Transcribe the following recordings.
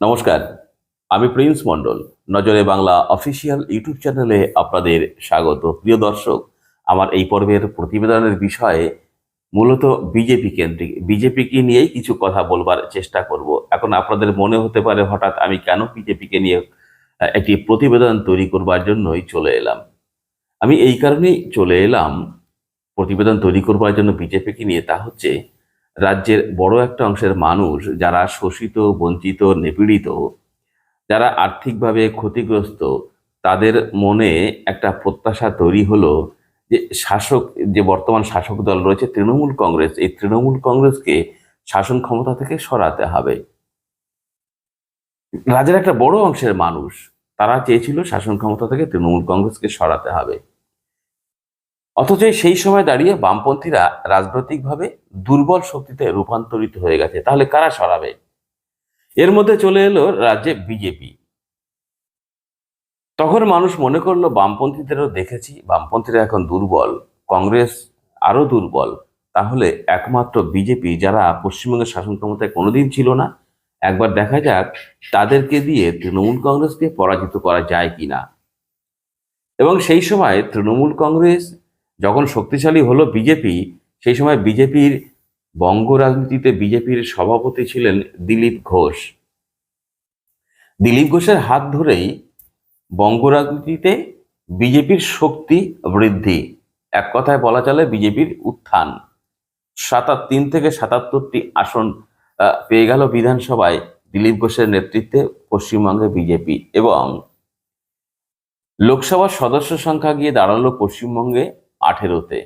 নমস্কার, আমি প্রিন্স মণ্ডল। নজরে বাংলা অফিসিয়াল ইউটিউব চ্যানেলে আপনাদের স্বাগত। প্রিয় দর্শক, আমার এই পর্বের প্রতিবেদনের বিষয়ে মূলত বিজেপি কেন্দ্রিক, বিজেপিকে নিয়েই কিছু কথা বলবার চেষ্টা করব। এখন আপনাদের মনে হতে পারে হঠাৎ আমি কেন বিজেপিকে নিয়ে একটি প্রতিবেদন তৈরি করবার জন্যই চলে এলাম। আমি এই কারণেই চলে এলাম, প্রতিবেদন তৈরি করবার জন্য বিজেপিকে নিয়ে। তা হচ্ছে রাজ্যের বড় একটা অংশের মানুষ যারা শোষিত, বঞ্চিত, নিপীড়িত, যারা আর্থিকভাবে ক্ষতিগ্রস্ত, তাদের মনে একটা প্রত্যাশা তৈরি হলো যে শাসক, যে বর্তমান শাসক দল রয়েছে তৃণমূল কংগ্রেস, এই তৃণমূল কংগ্রেসকে শাসন ক্ষমতা থেকে সরাতে হবে। রাজ্যের একটা বড় অংশের মানুষ, তারা চেয়েছিল শাসন ক্ষমতা থেকে তৃণমূল কংগ্রেসকে সরাতে হবে। অথচ সেই সময় দাঁড়িয়ে বামপন্থীরা রাজনৈতিকভাবে দুর্বল শক্তিতে রূপান্তরিত হয়ে গেছে। তাহলে কারা সরাবে? এর মধ্যে চলে এলো রাজ্যে বিজেপি। তখন মানুষ মনে করল, বামপন্থীদেরও দেখেছি, বামপন্থীরা এখন দুর্বল, কংগ্রেস আরও দুর্বল। তাহলে একমাত্র বিজেপি, যারা পশ্চিমবঙ্গের শাসন ক্ষমতায় কোনোদিন ছিল না, একবার দেখা যাক তাদেরকে দিয়ে তৃণমূল কংগ্রেসকে পরাজিত করা যায় কিনা। এবং সেই সময় তৃণমূল কংগ্রেস যখন শক্তিশালী হলো বিজেপি, সেই সময় বিজেপির বঙ্গ রাজনীতিতে বিজেপির সভাপতি ছিলেন দিলীপ ঘোষ। দিলীপ ঘোষের হাত ধরেই বঙ্গ রাজনীতিতে বিজেপির শক্তি বৃদ্ধি। এক কথায় বলা চলে বিজেপির উত্থান। সাতাত তিন থেকে সাতাত্তরটি আসন পেয়ে গেল বিধানসভায় দিলীপ ঘোষের নেতৃত্বে পশ্চিমবঙ্গে বিজেপি এবং লোকসভার সদস্য সংখ্যা গিয়ে দাঁড়াল পশ্চিমবঙ্গে আঠেরোতে।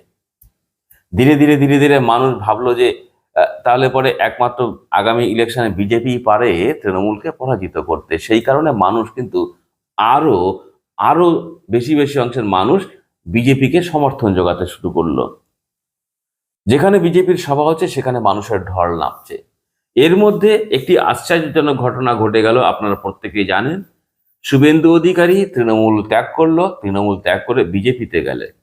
ধীরে ধীরে ধীরে ধীরে মানুষ ভাবলো যে তাহলে পরে একমাত্র আগামী ইলেকশনে বিজেপি পারে তৃণমূলকে পরাজিত করতে। সেই কারণে মানুষ কিন্তু আরও আরও বেশি বেশি অংশের মানুষ বিজেপিকে সমর্থন জোগাতে শুরু করল। যেখানে বিজেপির সভা হচ্ছে, সেখানে মানুষের ঢল নামছে। এর মধ্যে একটি আশ্চর্যজনক ঘটনা ঘটে গেল, আপনারা প্রত্যেকেই জানেন। শুভেন্দু অধিকারী তৃণমূল ত্যাগ করল, তৃণমূল ত্যাগ করে বিজেপিতে গেলে।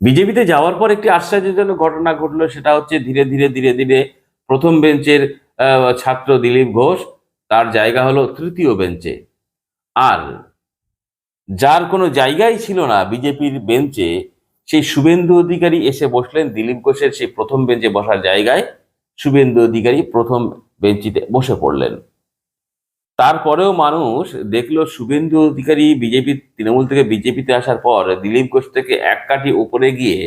বিজেপিতে যাওয়ার পর একটি আশ্চর্যজনক ঘটনা ঘটলো, সেটা হচ্ছে ধীরে ধীরে ধীরে ধীরে প্রথম বেঞ্চের ছাত্র দিলীপ ঘোষ, তার জায়গা হলো তৃতীয় বেঞ্চে। আর যার কোনো জায়গাই ছিল না বিজেপির বেঞ্চে, সেই শুভেন্দু অধিকারী এসে বসলেন দিলীপ ঘোষের সেই প্রথম বেঞ্চে বসার জায়গায়। শুভেন্দু অধিকারী প্রথম বেঞ্চিতে বসে পড়লেন। তারপরেও মানুষ দেখল শুভেন্দু অধিকারী বিজেপি, তৃণমূল থেকে বিজেপিতে আসার পর দিলীপ ঘোষ থেকে এক কাঠি উপরে গিয়ে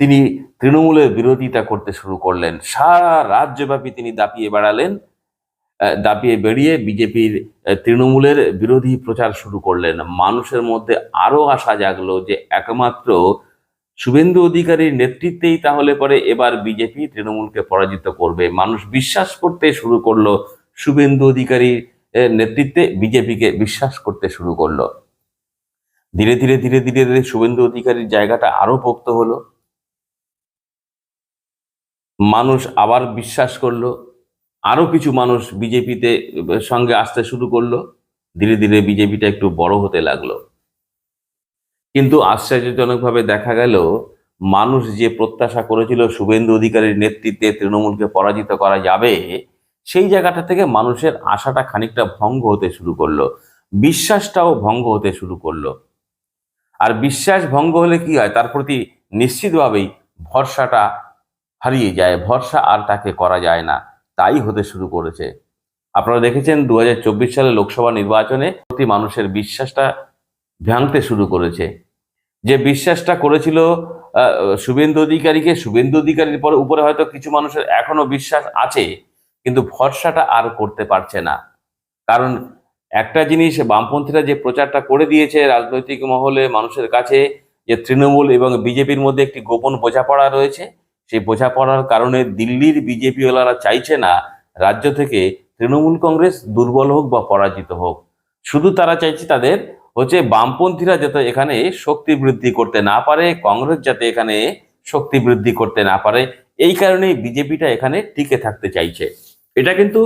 তিনি তৃণমূলের বিরোধিতা করতে শুরু করলেন। সারা রাজ্যব্যাপী তিনি দাপিয়ে বেড়ালেন দাপিয়ে বেরিয়ে বিজেপির তৃণমূলের বিরোধী প্রচার শুরু করলেন। মানুষের মধ্যে আরও আশা জাগলো যে একমাত্র শুভেন্দু অধিকারীর নেতৃত্বেই তাহলে পরে এবার বিজেপি তৃণমূলকে পরাজিত করবে। মানুষ বিশ্বাস করতে শুরু করল শুভেন্দু অধিকারীর এর নেতৃত্বে বিজেপিকে বিশ্বাস করতে শুরু করল। ধীরে ধীরে ধীরে ধীরে ধীরে শুভেন্দু অধিকারীর জায়গাটা আরও পোক্ত হলো। মানুষ আবার বিশ্বাস করল। আরও কিছু মানুষ বিজেপিতে সঙ্গে আসতে শুরু করল। ধীরে ধীরে বিজেপিটা একটু বড় হতে লাগল। কিন্তু আশ্চর্যজনকভাবে দেখা গেল, মানুষ যে প্রত্যাশা করেছিল শুভেন্দু অধিকারীর নেতৃত্বে তৃণমূলকে পরাজিত করা যাবে সেই জায়গাটা থেকে মানুষের আশাটা খানিকটা ভঙ্গ হতে শুরু করল, বিশ্বাসটাও ভঙ্গ হতে শুরু করল। আর বিশ্বাস ভঙ্গ হলে কি হয়? তার প্রতি নিশ্চিতভাবেই ভরসাটা হারিয়ে যায়, ভরসা আর তাকে করা যায় না, তাই হতে শুরু করেছে। আপনারা দেখেছেন দু হাজার চব্বিশ সালে লোকসভা নির্বাচনে প্রতি মানুষের বিশ্বাসটা ভাঙতে শুরু করেছে। যে বিশ্বাসটা করেছিল শুভেন্দু অধিকারীকে, শুভেন্দু অধিকারীর পরে উপরে হয়তো কিছু মানুষের এখনও বিশ্বাস আছে। কিন্তু ভরসাটা আর করতে পারছে না। কারণ একটা জিনিস, বামপন্থীরা যে প্রচারটা করে দিয়েছে রাজনৈতিক মহলে মানুষের কাছে, যে তৃণমূল এবং বিজেপির মধ্যে একটি গোপন বোঝাপড়া রয়েছে, সেই বোঝাপড়ার কারণে দিল্লির বিজেপিওয়ালারা চাইছে না রাজ্য থেকে তৃণমূল কংগ্রেস দুর্বল হোক বা পরাজিত হোক। শুধু তারা চাইছে তাদের হচ্ছে বামপন্থীরা যাতে এখানে শক্তি বৃদ্ধি করতে না পারে, কংগ্রেস যাতে এখানে শক্তি বৃদ্ধি করতে না পারে। এই কারণেই বিজেপিটা এখানে টিকে থাকতে চাইছে। এটা কিন্তু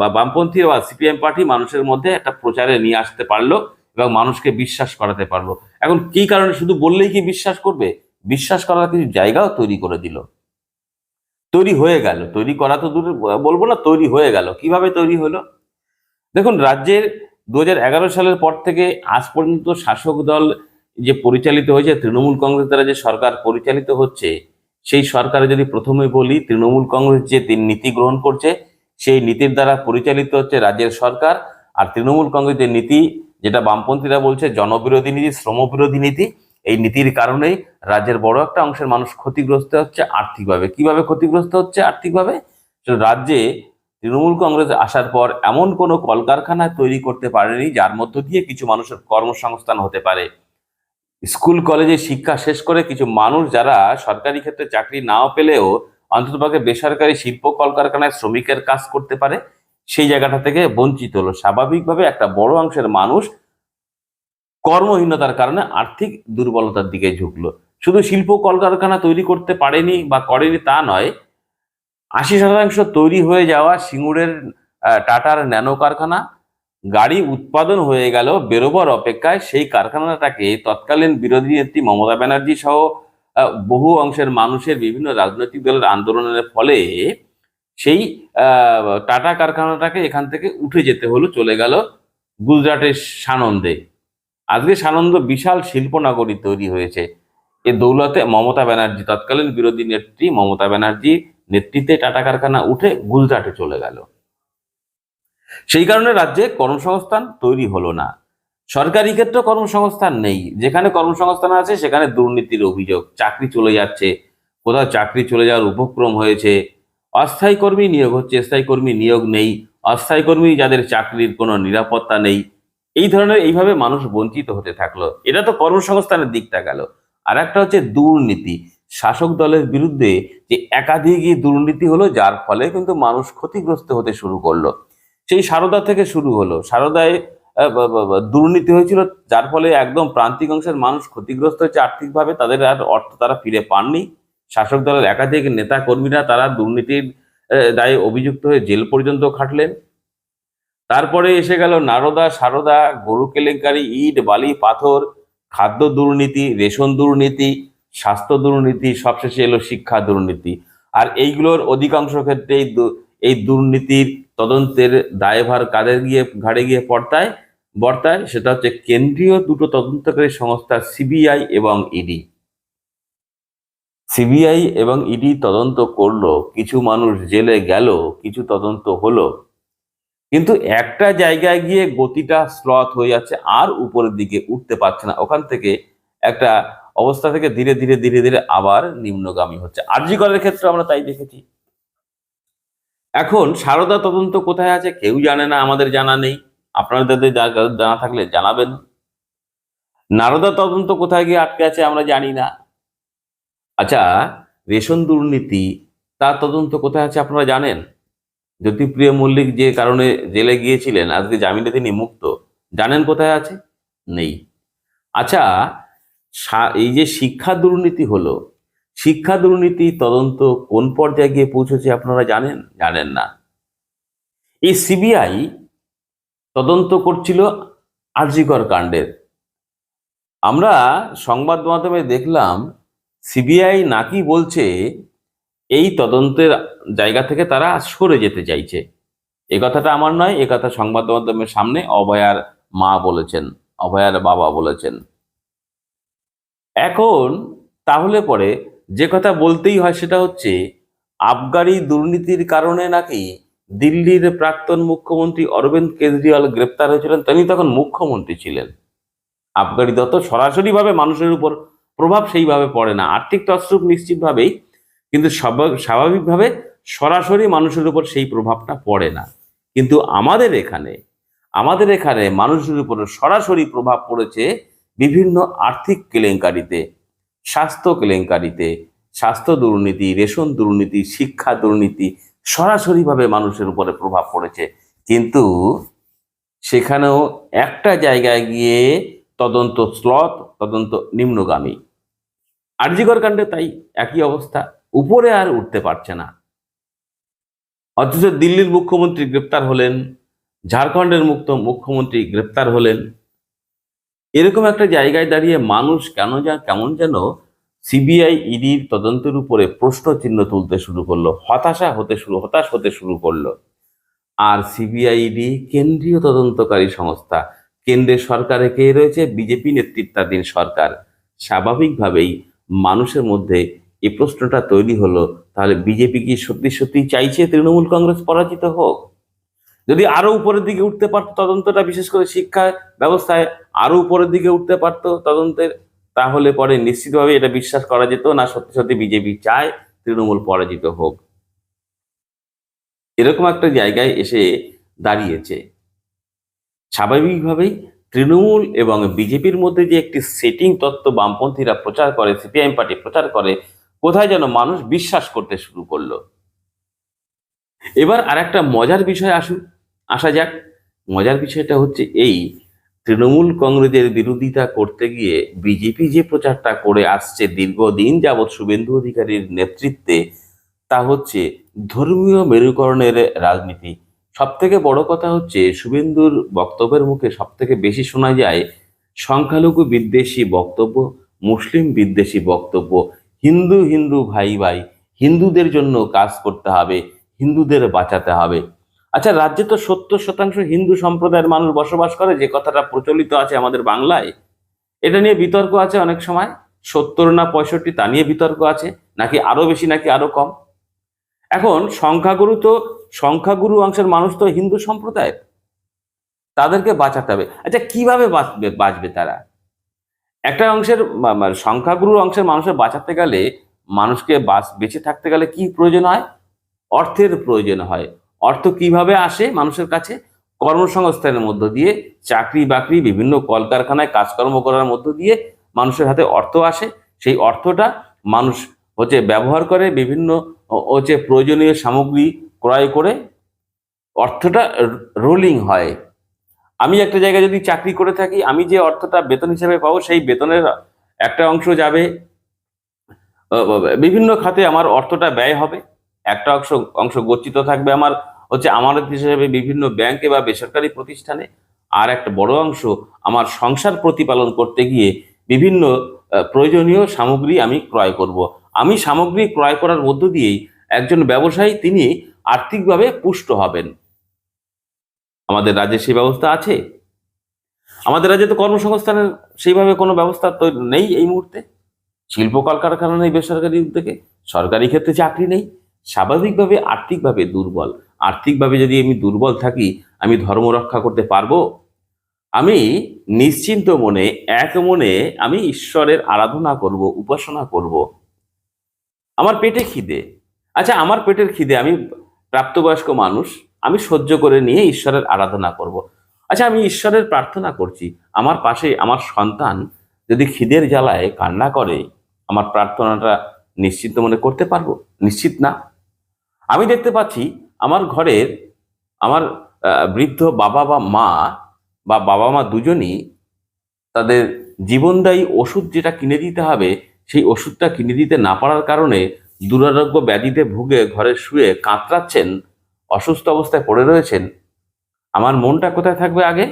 বা বামপন্থী বা সিপিএম পার্টি মানুষের মধ্যে একটা প্রচারে নিয়ে আসতে পারল এবং মানুষকে বিশ্বাস করাতে পারল। এখন কি কারণে? শুধু বললেই কি বিশ্বাস করবে? বিশ্বাস করার কিছু জায়গাও তৈরি করে দিল। তৈরি হয়ে গেল। তৈরি করা তো দূরে, বলব না তৈরি হয়ে গেল। কীভাবে তৈরি হলো? দেখুন, রাজ্যের দু হাজার এগারো সালের পর থেকে আজ পর্যন্ত শাসক দল যে পরিচালিত হয়েছে, তৃণমূল কংগ্রেস দ্বারা যে সরকার পরিচালিত হচ্ছে সেই সরকারে যদি প্রথমে বলি, তৃণমূল কংগ্রেস যে নীতি গ্রহণ করছে, সেই নীতির দ্বারা পরিচালিত হচ্ছে রাজ্যের সরকার। আর তৃণমূল কংগ্রেসের নীতি, যেটা বামপন্থীরা বলছে, জনবিরোধী নীতি, শ্রমবিরোধী নীতি, এই নীতির কারণেই রাজ্যের বড় একটা অংশের মানুষ ক্ষতিগ্রস্ত হচ্ছে আর্থিকভাবে। কীভাবে ক্ষতিগ্রস্ত হচ্ছে আর্থিকভাবে? রাজ্যে তৃণমূল কংগ্রেস আসার পর এমন কোনো কলকারখানা তৈরি করতে পারেনি, যার মধ্য দিয়ে কিছু মানুষের কর্মসংস্থান হতে পারে। স্কুল, কলেজে শিক্ষা শেষ করে কিছু মানুষ যারা সরকারি ক্ষেত্রে চাকরি নাও পেলেও অন্ততপক্ষে বেসরকারি শিল্প কলকারখানায় শ্রমিকের কাজ করতে পারে, সেই জায়গাটা থেকে বঞ্চিত হলো। স্বাভাবিকভাবে একটা বড় অংশের মানুষ কর্মহীনতার কারণে আর্থিক দুর্বলতার দিকে ঝুঁকলো। শুধু শিল্প কলকারখানা তৈরি করতে পারেনি বা করেনি তা নয়, আশি শতাংশ তৈরি হয়ে যাওয়া সিঙ্গুরের টাটার ন্যানো কারখানা গাড়ি উৎপাদন হয়ে গেল, বেরোবার অপেক্ষায় সেই কারখানাটাকে তৎকালীন বিরোধী নেত্রী মমতা ব্যানার্জি সহ বহু অংশের মানুষের বিভিন্ন রাজনৈতিক দলের আন্দোলনের ফলে সেই টাটা কারখানাটাকে এখান থেকে উঠে যেতে হলো, চলে গেল গুজরাটের সানন্দে। আজকে সানন্দ বিশাল শিল্পনগরী তৈরি হয়েছে। এ দৌলতে মমতা ব্যানার্জি, তৎকালীন বিরোধী নেত্রী মমতা ব্যানার্জি নেতৃত্বে টাটা কারখানা উঠে গুজরাটে চলে গেল। সেই কারণে রাজ্যে কর্মসংস্থান তৈরি হলো না। সরকারি ক্ষেত্রে কর্মসংস্থান নেই। যেখানে কর্মসংস্থান আছে, সেখানে দুর্নীতির অভিযোগ। চাকরি চলে যাচ্ছে। কোথাও চাকরি চলে যাওয়ার উপক্রম হয়েছে। অস্থায়ী কর্মী নিয়োগ হচ্ছে, স্থায়ী কর্মী নিয়োগ নেই। অস্থায়ী কর্মী যাদের চাকরির কোনো নিরাপত্তা নেই। এই ধরনের এইভাবে মানুষ বঞ্চিত হতে থাকল। এটা তো কর্মসংস্থানের দিকটা গেল আর একটা হচ্ছে দুর্নীতি। শাসক দলের বিরুদ্ধে যে একাধিক দুর্নীতি হলো, যার ফলে কিন্তু মানুষ ক্ষতিগ্রস্ত হতে শুরু করল। সেই সারদা থেকে শুরু হলো। সারদায় দুর্নীতি হয়েছিল, যার ফলে একদম প্রান্তিক অংশের মানুষ ক্ষতিগ্রস্ত হয়েছে আর্থিকভাবে, তাদের আর অর্থ তারা ফিরে পাননি। শাসক দলের একাধিক নেতা কর্মীরা তারা দুর্নীতির দায়ে অভিযুক্ত হয়ে জেল পর্যন্ত খাটলেন। তারপরে এসে গেল নারদা, সারদা, গরু কেলেঙ্কারি, ইট, বালি, পাথর, খাদ্য দুর্নীতি, রেশন দুর্নীতি, স্বাস্থ্য দুর্নীতি, সবশেষে এলো শিক্ষা দুর্নীতি। আর এইগুলোর অধিকাংশ ক্ষেত্রে এই দুর্নীতির তদন্তের দায়ভার কাদের গিয়ে, ঘাড়ে গিয়ে পড়তায়? বর্তায়, সেটা হচ্ছে কেন্দ্রীয় দুটো তদন্তকারী সংস্থা সিবিআই এবং ইডি। সিবিআই এবং ইডি তদন্ত করল, কিছু মানুষ জেলে গেল, কিছু তদন্ত হলো। কিন্তু একটা জায়গায় গিয়ে গতিটা স্লথ হয়ে যাচ্ছে, আর উপরের দিকে উঠতে পারছে না। ওখান থেকে একটা অবস্থা থেকে ধীরে ধীরে ধীরে ধীরে আবার নিম্নগামী হচ্ছে। আরজি করার ক্ষেত্রে আমরা তাই দেখেছি। এখন সারদা তদন্ত কোথায় আছে কেউ জানে না, আমাদের জানা নেই। আপনাদের জানা থাকলে জানাবেন। নারদা তদন্ত কোথায় গিয়ে আটকে আছে আমরা জানি না। আচ্ছা রেশন দুর্নীতি, তার তদন্ত কোথায় আছে আপনারা জানেন? জ্যোতিপ্রিয় মল্লিক যে কারণে জেলে গিয়েছিলেন, আজকে জামিনে তিনি মুক্ত। জানেন কোথায় আছে? নেই। আচ্ছা এই যে শিক্ষা দুর্নীতি হলো শিক্ষা দুর্নীতি তদন্ত কোন পর্যায়ে গিয়ে পৌঁছেছে আপনারা জানেন? জানেন না। এই সিবিআই তদন্ত করছিল আরজিকর কাণ্ডের। আমরা সংবাদ মাধ্যমে দেখলাম, সিবিআই নাকি বলছে এই তদন্তের জায়গা থেকে তারা সরে যেতে চাইছে। এ কথাটা আমার নয়, এ কথা সংবাদ মাধ্যমের সামনে অভয়ার মা বলেছেন, অভয়ার বাবা বলেছেন। এখন তাহলে পরে যে কথা বলতেই হয় সেটা হচ্ছে, আবগারি দুর্নীতির কারণে নাকি দিল্লির প্রাক্তন মুখ্যমন্ত্রী অরবিন্দ কেজরিওয়াল গ্রেপ্তার হয়েছিলেন, তিনি তখন মুখ্যমন্ত্রী ছিলেন। আবগারি দত্ত সরাসরিভাবে মানুষের উপর প্রভাব সেইভাবে পড়ে না, আর্থিক তসরূপ নিশ্চিতভাবেই, কিন্তু স্বাভা- স্বাভাবিকভাবে সরাসরি মানুষের উপর সেই প্রভাবটা পড়ে না। কিন্তু আমাদের এখানে আমাদের এখানে মানুষের উপর সরাসরি প্রভাব পড়েছে বিভিন্ন আর্থিক কেলেঙ্কারিতে। স্বাস্থ্য কেলেঙ্কারিতে, স্বাস্থ্য দুর্নীতি, রেশন দুর্নীতি, শিক্ষা দুর্নীতি সরাসরিভাবে মানুষের উপরে প্রভাব পড়েছে। কিন্তু সেখানেও একটা জায়গায় গিয়ে তদন্ত স্লথ, তদন্ত নিম্নগামী। আরজিকর কাণ্ডে তাই একই অবস্থা, উপরে আর উঠতে পারছে না। অথচ দিল্লির মুখ্যমন্ত্রী গ্রেপ্তার হলেন, ঝাড়খণ্ডের মুক্ত মুখ্যমন্ত্রী গ্রেপ্তার হলেন এরকম একটা জায়গায় দাঁড়িয়ে মানুষ কেন যা, কেমন যেন সিবিআই ইডির তদন্তের উপরে প্রশ্ন চিহ্ন তুলতে শুরু করল, হতাশা হতে শুরু, হতাশ হতে শুরু করল। আর সিবিআই ইডি কেন্দ্রীয় তদন্তকারী সংস্থা, কেন্দ্রের সরকারে কে রয়েছে? বিজেপি নেতৃত্বাধীন সরকার। স্বাভাবিকভাবেই মানুষের মধ্যে এই প্রশ্নটা তৈরি হলো, তাহলে বিজেপি কি সত্যি সত্যি চাইছে তৃণমূল কংগ্রেস পরাজিত হোক? যদি আরও উপরের দিকে উঠতে পারতো তদন্তটা, বিশেষ করে শিক্ষা ব্যবস্থায় আরও উপরের দিকে উঠতে পারতো তদন্তের, তাহলে পরে নিশ্চিতভাবে এটা বিশ্বাস করা যেত, না সত্যি সত্যি বিজেপি চায়, তৃণমূল পরাজিত হোক। এরকম একটা জায়গায় এসে দাঁড়িয়েছে। স্বাভাবিকভাবেই তৃণমূল এবং বিজেপির মধ্যে যে একটি সেটিং তত্ত্ব বামপন্থীরা প্রচার করে, সিপিআইএম পার্টি প্রচার করে, কোথায় যেন মানুষ বিশ্বাস করতে শুরু করল। এবার আর একটা মজার বিষয় আসুক আসা যাক, মজার বিষয়টা হচ্ছে এই, তৃণমূল কংগ্রেসের বিরোধিতা করতে গিয়ে বিজেপি যে প্রচারটা করে আসছে দীর্ঘদিন যাবৎ শুভেন্দু অধিকারীর নেতৃত্বে, তা হচ্ছে ধর্মীয় মেরুকরণের রাজনীতি। সব থেকে বড় কথা হচ্ছে শুভেন্দুর বক্তব্যের মুখে সব থেকে বেশি শোনা যায় সংখ্যালঘু বিদ্বেষী বক্তব্য, মুসলিম বিদ্বেষী বক্তব্য, হিন্দু হিন্দু ভাই ভাই, হিন্দুদের জন্য কাজ করতে হবে, হিন্দুদের বাঁচাতে হবে। আচ্ছা রাজ্যে তো সত্তর শতাংশ হিন্দু সম্প্রদায়ের মানুষ বসবাস করে, যে কথাটা প্রচলিত আছে আমাদের বাংলায়। এটা নিয়ে বিতর্ক আছে অনেক সময়। সত্তর না পঁয়ষট্টি, তা নিয়ে বিতর্ক আছে। নাকি আরও বেশি, নাকি আরও কম? এখন সংখ্যাগুরু তো, সংখ্যাগুরু অংশের মানুষ তো হিন্দু সম্প্রদায়ের। তাদেরকে বাঁচাতে হবে। আচ্ছা কীভাবে বাঁচবে বাঁচবে তারা? একটা অংশের সংখ্যাগুরু অংশের মানুষের বাঁচাতে গেলে, মানুষকে বাঁচ- বেঁচে থাকতে গেলে কি প্রয়োজন হয়? অর্থের প্রয়োজন হয়। অর্থ কীভাবে আসে মানুষের কাছে? কর্মসংস্থানের মধ্য দিয়ে, চাকরি বাকরি, বিভিন্ন কলকারখানায় কাজকর্ম করার মধ্য দিয়ে মানুষের হাতে অর্থ আসে। সেই অর্থটা মানুষ হচ্ছে ব্যবহার করে, বিভিন্ন হচ্ছে প্রয়োজনীয় সামগ্রী ক্রয় করে। অর্থটা রোলিং হয়। আমি একটা জায়গায় যদি চাকরি করে থাকি, আমি যে অর্থটা বেতন হিসেবে পাবো, সেই বেতনের একটা অংশ যাবে। বিভিন্ন খাতে আমার অর্থটা ব্যয় হবে। একটা অংশ অংশ গচ্ছিত থাকবে আমার হচ্ছে আমানত হিসেবে বিভিন্ন ব্যাংকে বা বেসরকারি প্রতিষ্ঠানে। আর একটা বড় অংশ আমার সংসার প্রতিপালন করতে গিয়ে বিভিন্ন প্রয়োজনীয় সামগ্রী আমি ক্রয় করব। আমি সামগ্রী ক্রয় করার মধ্য দিয়েই একজন ব্যবসায়ী তিনি আর্থিকভাবে পুষ্ট হবেন। আমাদের রাজ্যে সেই ব্যবস্থা আছে? আমাদের রাজ্যে তো কর্মসংস্থানের সেইভাবে কোনো ব্যবস্থা তো নেই এই মুহূর্তে। শিল্প কলকারখানা নেই বেসরকারি উদ্যোগে, সরকারি ক্ষেত্রে চাকরি নেই। স্বাভাবিকভাবে আর্থিকভাবে দুর্বল। আর্থিকভাবে যদি আমি দুর্বল থাকি, আমি ধর্ম রক্ষা করতে পারব? আমি নিশ্চিন্ত মনে, এক মনে আমি ঈশ্বরের আরাধনা করব, উপাসনা করব। আমার পেটে খিদে। আচ্ছা আমার পেটের খিদে, আমি প্রাপ্তবয়স্ক মানুষ, আমি সহ্য করে নিয়ে ঈশ্বরের আরাধনা করব। আচ্ছা আমি ঈশ্বরের প্রার্থনা করছি, আমার পাশে আমার সন্তান যদি খিদের জ্বালায় কান্না করে, আমার প্রার্থনাটা নিশ্চিত মনে করতে পারব? নিশ্চিত না? আমি দেখতে পাচ্ছি আমার ঘরের আমার বৃদ্ধ বাবা বা মা বা বাবা মা দুজনই তাদের জীবনদায়ী ওষুধ যেটা কিনে দিতে হবে, সেই ওষুধটা কিনে দিতে না পারার কারণে দুরারোগ্য ব্যাধিতে ভুগে ঘরে শুয়ে কাতরাচ্ছেন, অসুস্থ অবস্থায় পড়ে রয়েছেন। আমার মনটা কোথায় থাকবে আগে?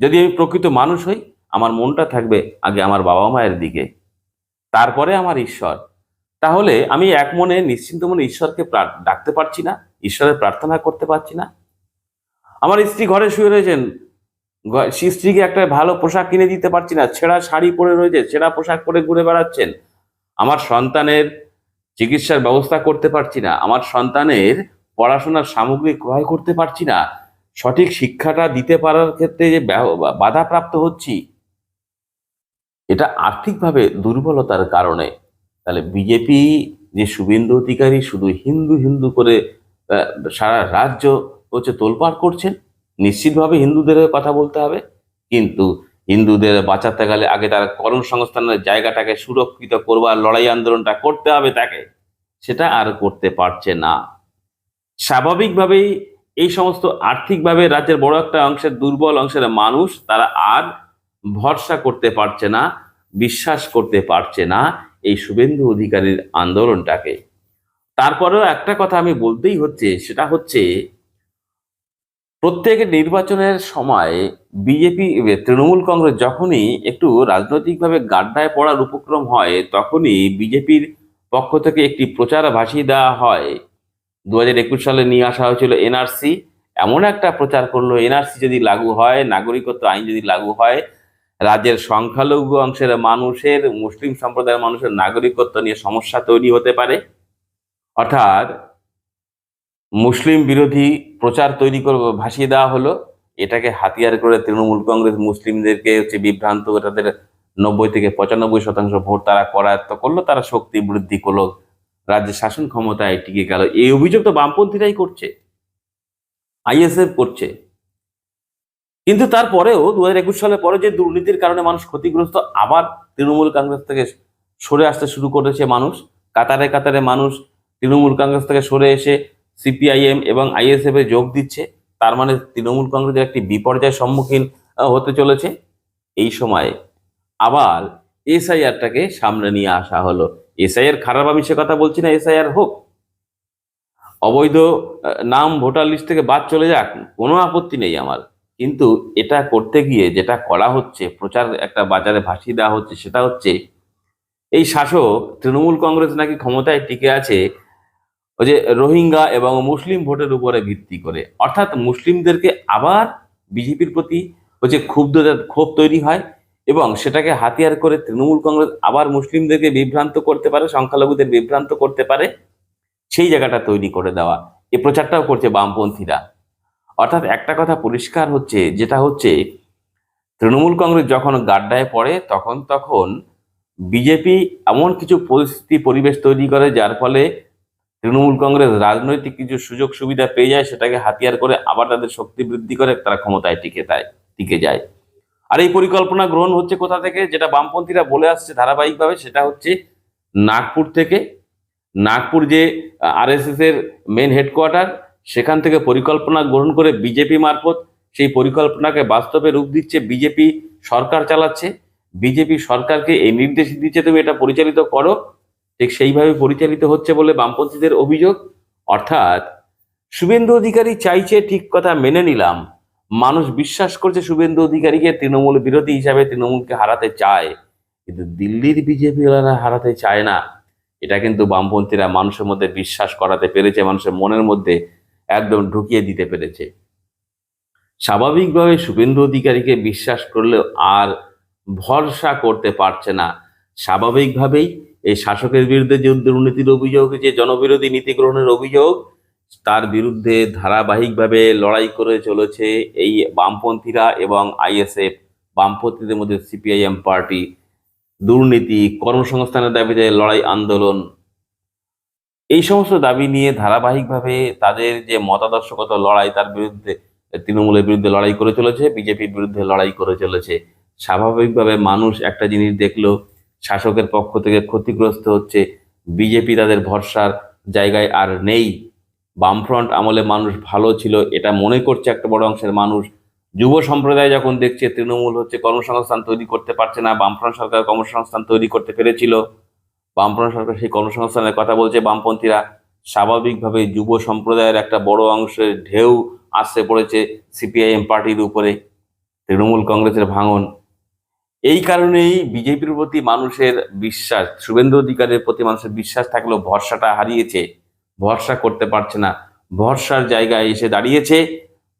যদি আমি প্রকৃত মানুষ হই, আমার মনটা থাকবে আগে আমার বাবা মায়ের দিকে। তারপরে আমার ঈশ্বর। তাহলে আমি এক মনে, নিশ্চিন্ত মনে ঈশ্বরকে ডাকতে পারছি না, ঈশ্বরের প্রার্থনা করতে পারছি না। আমার স্ত্রী ঘরে শুয়ে রয়েছেন। স্ত্রীকে একটা ভালো পোশাক কিনে দিতে পারছি না, ছেঁড়া শাড়ি পরে রয়েছে, ছেঁড়া পোশাক পরে ঘুরে বেড়াচ্ছেন। আমার সন্তানের চিকিৎসার ব্যবস্থা করতে পারছি না, আমার সন্তানের পড়াশোনার সামগ্রী ক্রয় করতে পারছি না, সঠিক শিক্ষাটা দিতে পারার ক্ষেত্রে যে বাধাপ্রাপ্ত হচ্ছি, এটা আর্থিকভাবে দুর্বলতার কারণে তাহলে বিজেপি যে শুভেন্দু অধিকারী শুধু হিন্দু হিন্দু করে সারা রাজ্য হচ্ছে তোলপাড় করছেন, নিশ্চিতভাবে হিন্দুদের কথা বলতে হবে। কিন্তু হিন্দুদের বাঁচাতে গেলে আগে তার কর্মসংস্থানের জায়গাটাকে সুরক্ষিত করবার, লড়াই আন্দোলনটা করতে হবে তাকে। সেটা আর করতে পারছে না। স্বাভাবিকভাবেই এই সমস্ত আর্থিকভাবে রাজ্যের বড় একটা অংশের দুর্বল অংশের মানুষ, তারা আর ভরসা করতে পারছে না, বিশ্বাস করতে পারছে না। এই শুভেন্দু অধিকারীর আন্দোলনটাকে। তারপরেও একটা কথা আমি বলতেই হচ্ছে, সেটা হচ্ছে প্রত্যেক নির্বাচনের সময় বিজেপি তৃণমূল কংগ্রেস যখনই একটু রাজনৈতিকভাবে গাড্ডায় পড়ার উপক্রম হয়, তখনই বিজেপির পক্ষ থেকে একটি প্রচার ভাসিয়ে দেওয়া হয়। দু একুশ সালে নিয়ে আসা হয়েছিল এনআরসি। এমন একটা প্রচার করল, এনআরসি যদি লাগু হয়, নাগরিকত্ব আইন যদি লাগু হয় রাজ্যের সংখ্যালঘু অংশের মানুষের, মুসলিম সম্প্রদায়ের মানুষের নাগরিকত্ব নিয়ে সমস্যা তৈরি হতে পারে। অর্থাৎ মুসলিম বিরোধী প্রচার তৈরি করে ভাসিয়ে দেওয়া হলো। এটাকে হাতিয়ার করে তৃণমূল কংগ্রেস মুসলিমদেরকে হচ্ছে বিভ্রান্ত তাদের নব্বই থেকে পঁচানব্বই শতাংশ ভোট তারা করায়ত্ত করল। তারা শক্তি বৃদ্ধি করল। রাজ্যের শাসন ক্ষমতায় টিকে গেল। এই অভিযোগ তো বামপন্থীরাই করছে। আইএসএফ করছে। কিন্তু তারপরেও দু হাজার একুশ সালের পরে যে দুর্নীতির কারণে মানুষ ক্ষতিগ্রস্ত, আবার তৃণমূল কংগ্রেস থেকে সরে আসতে শুরু করেছে মানুষ। কাতারে কাতারে মানুষ তৃণমূল কংগ্রেস থেকে সরে এসে সিপিআইএম এবং আইএসএফ এ যোগ দিচ্ছে। তার মানে তৃণমূল কংগ্রেসের একটি বিপর্যয়ের সম্মুখীন হতে চলেছে। এই সময় আবার এসআইআরটাকে সামনে নিয়ে আসা হলো। এসআইআর খারাপ, আমি সে কথা বলছি না, এসআইআর হোক। অবৈধ নাম, ভোটার লিস্ট থেকে বাদ চলে যাক, কোনো আপত্তি নেই আমার। কিন্তু এটা করতে গিয়ে যেটা করা হচ্ছে, প্রচার একটা বাজারে ভাসিয়ে দেওয়া হচ্ছে, সেটা হচ্ছে এই শাসক তৃণমূল কংগ্রেস নাকি ক্ষমতায় টিকে আছে, ওই যে রোহিঙ্গা এবং মুসলিম ভোটের উপরে ভিত্তি করে। অর্থাৎ মুসলিমদেরকে আবার বিজেপির প্রতি ওই যে ক্ষুব্ধ ক্ষোভ তৈরি হয় এবং সেটাকে হাতিয়ার করে তৃণমূল কংগ্রেস আবার মুসলিমদেরকে বিভ্রান্ত করতে পারে, সংখ্যালঘুদের বিভ্রান্ত করতে পারে, সেই জায়গাটা তৈরি করে দেওয়া। এ প্রচারটাও করছে বামপন্থীরা। অর্থাৎ একটা কথা পরিষ্কার হচ্ছে, যেটা হচ্ছে তৃণমূল কংগ্রেস যখন গাড্ডায় পড়ে, তখন তখন বিজেপি এমন কিছু পরিস্থিতি, পরিবেশ তৈরি করে, যার ফলে তৃণমূল কংগ্রেস রাজনৈতিক কিছু সুযোগ সুবিধা পেয়ে যায়, সেটাকে হাতিয়ার করে আবার তাদের শক্তি বৃদ্ধি করে তারা ক্ষমতায় টিকে যায় টিকে যায়। আর এই পরিকল্পনা গ্রহণ হচ্ছে কোথা থেকে? যেটা বামপন্থীরা বলে আসছে ধারাবাহিকভাবে, সেটা হচ্ছে নাগপুর থেকে। নাগপুর যে আরএসএস এর মেন হেডকোয়ার্টার সেখান থেকে পরিকল্পনা গ্রহণ করে বিজেপি মারফত সেই পরিকল্পনাকে বাস্তবে রূপ দিচ্ছে বিজেপি সরকার চালাচ্ছে। বিজেপি সরকারকে এই নির্দেশ দিচ্ছে, তুমি এটা পরিচালিত করো। ঠিক সেইভাবে পরিচালিত হচ্ছে বলে বামপন্থীদের অভিযোগ। অর্থাৎ, শুভেন্দু অধিকারী চাইছে ঠিক কথা মেনে নিলাম। মানুষ বিশ্বাস করছে শুভেন্দু অধিকারীকে তৃণমূল বিরোধী হিসাবে তৃণমূলকে হারাতে চায়। কিন্তু দিল্লির বিজেপি হারাতে চায় না। এটা কিন্তু বামপন্থীরা মানুষের মধ্যে বিশ্বাস করাতে পেরেছে, মানুষের মনের মধ্যে একদম ঢুকিয়ে দিতে পেরেছে। স্বাভাবিকভাবে শুভেন্দু অধিকারীকে বিশ্বাস করলেও আর ভরসা করতে পারছে না। স্বাভাবিকভাবেই এই শাসকের বিরুদ্ধে যে দুর্নীতির অভিযোগ, যে জনবিরোধী নীতি গ্রহণের অভিযোগ, তার বিরুদ্ধে ধারাবাহিকভাবে লড়াই করে চলেছে এই বামপন্থীরা এবং আইএসএফ, বামপন্থীদের মধ্যে সিপিআইএম পার্টি। দুর্নীতি, কর্মসংস্থানের দাবিতে লড়াই, আন্দোলন এই সমস্ত দাবি নিয়ে ধারাবাহিকভাবে তাদের যে মতাদর্শগত লড়াই, তার বিরুদ্ধে তৃণমূলের বিরুদ্ধে লড়াই করে চলেছে, বিজেপির বিরুদ্ধে লড়াই করে চলেছে। স্বাভাবিকভাবে মানুষ একটা জিনিস দেখল, শাসকের পক্ষ থেকে ক্ষতিগ্রস্ত হচ্ছে, বিজেপি তাদের ভরসার জায়গায় আর নেই। বামফ্রন্ট আমলে মানুষ ভালো ছিল, এটা মনে করছে একটা বড় অংশের মানুষ। যুব সম্প্রদায় যখন দেখছে তৃণমূল হচ্ছে কর্মসংস্থান তৈরি করতে পারছে না, বামফ্রন্ট সরকার কর্মসংস্থান তৈরি করতে পেরেছিল বামফ্রন্ট সরকার সেই কর্মসংস্থানের কথা বলছে। বামপন্থীরা স্বাভাবিকভাবে যুব সম্প্রদায়ের একটা বড় অংশের ঢেউ আসতে পড়েছে সিপিআইএম পার্টির উপরে, তৃণমূল কংগ্রেসের ভাঙন। এই কারণেই বিজেপির প্রতি মানুষের বিশ্বাস, শুভেন্দু অধিকারের প্রতি মানুষের বিশ্বাস থাকলেও ভরসাটা হারিয়েছে। ভরসা করতে পারছে না। ভরসার জায়গায় এসে দাঁড়িয়েছে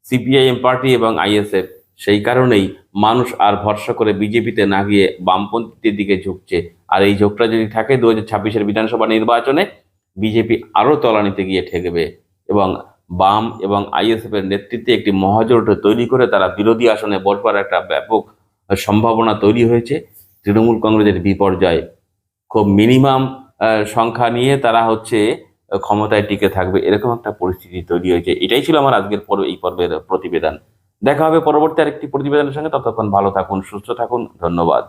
সিপিআইএম পার্টি এবং আইএসএফ। সেই কারণেই মানুষ আর ভরসা করে বিজেপিতে না গিয়ে বামপন্থীদের দিকে ঝুঁকছে। আর এই ঝোঁকটা যদি থাকে দু হাজার ছাব্বিশের বিধানসভা নির্বাচনে বিজেপি আরও তলানিতে গিয়ে ঠেকবে এবং বাম এবং আইএসএফ এর নেতৃত্বে একটি মহাজোট তৈরি করে তারা বিরোধী আসনে বসবার একটা ব্যাপক সম্ভাবনা তৈরি হয়েছে। তৃণমূল কংগ্রেসের বিপর্যয় খুব মিনিমাম সংখ্যা নিয়ে তারা হচ্ছে ক্ষমতায় টিকে থাকবে। এরকম একটা পরিস্থিতি তৈরি হয়েছে। এটাই ছিল আমার আজকের পর্ব এই পর্বের প্রতিবেদন। দেখা হবে পরবর্তী আরেকটি প্রতিবেদনের সঙ্গে। ততক্ষণ ভালো থাকুন, সুস্থ থাকুন। ধন্যবাদ।